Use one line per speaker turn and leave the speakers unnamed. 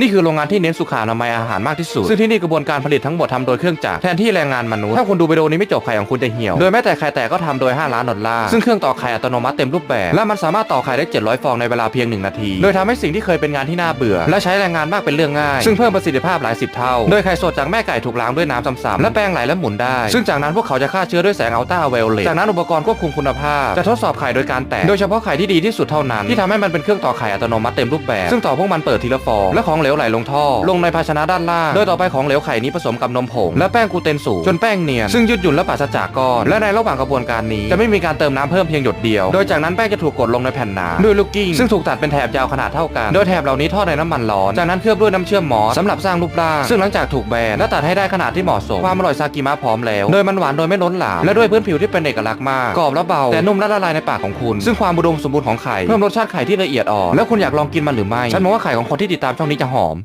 นี่คือโรงงานที่เน้นสุขอนามัยอาหารมากที่สุด ซึ่งที่นี่กระบวนการผลิตทั้งหมดทำโดยเครื่องจักรแทนที่แรงงานมนุษย์ ถ้าคุณดูวิดีโอนี้ไม่จบไข่ของคุณจะเหี่ยว โดยแม้แต่ไข่แตกก็ทำโดย 5 ล้านดอลลาร์ซึ่งเครื่องต่อไข่อัตโนมัติเต็มรูปแบบ และมันสามารถต่อไข่ได้ 700 ฟองในเวลาเพียง 1 นาที โดยทำให้สิ่งที่เคยเป็นงานที่น่าเบื่อ และใช้แรงงานมากเป็นเรื่องง่าย ซึ่งเพิ่มประสิทธิภาพหลายสิบเท่า โดยไข่สดจากแม่ไก่ถูกล้างด้วยน้ำซ้ำๆและแป้งไหลและหมุนได้ ซึ่งจากนั้นพวกเขาจะฆ่าเชื้อด้วยแสงอัลตราไวโอเลตจากนั้นอุปกรณ์ควบคุมคุณภาพ จะทดสอบไข่โดยการแตกโดยเฉพาะไข่ที่ดีที่สุดเท่านั้นที่ทำให้มันเป็นเครื่องต่อไข่อัตโนมัติเต็มรูปแบบซึ่งต่อพวกมันเปิดทีละฟองและของเหลวไหลลงท่อ ลงในภาชนะด้านล่าง โดยต่อไปของเหลวไข่นี้ผสมกับนมผง และแป้งกูเตนสูงจนแป้งเนียน ซึ่งยืดหยุ่นและปราศจากก้อน และในระหว่างกระบวนการนี้จะไม่มีการเติมน้ำเพิ่มเพียงหยดเดียว โดยจากนั้นแป้งจะถูกกดลงในแผ่นหนาด้วยลูกกิ้งซึ่งถูกตัดเป็นแถบยาวขนาดเท่ากัน โดยแถบเหล่านี้ทอดในน้ำมันร้อน จากนั้นเคลือบด้วยน้ำเชื่อมหมอสำหรับสร้างรูปร่าง ซึ่งหลังจากถูกแบนและตัดให้ได้ขนาดที่เหมาะสม ความอร่อยซากิมะพร้อมแล้ว โดยมันหวานโดยไม่ล้นหลาม และด้วยพื้นผิวที่เป็นเอกลักษณ์มาก กรอบและเบา แต่นุ่มและละลายในปากของคุณ ซึ่งความอุดมสมบูรณ์ของไข่ เพิ่มรสชาติไข่ที่ละเอียดอ่อน แล้วคุณอยากลองกินมันหรือไม่ ฉันมองว่าไข่ของคนที่ติดตามช่องนี้จะหอม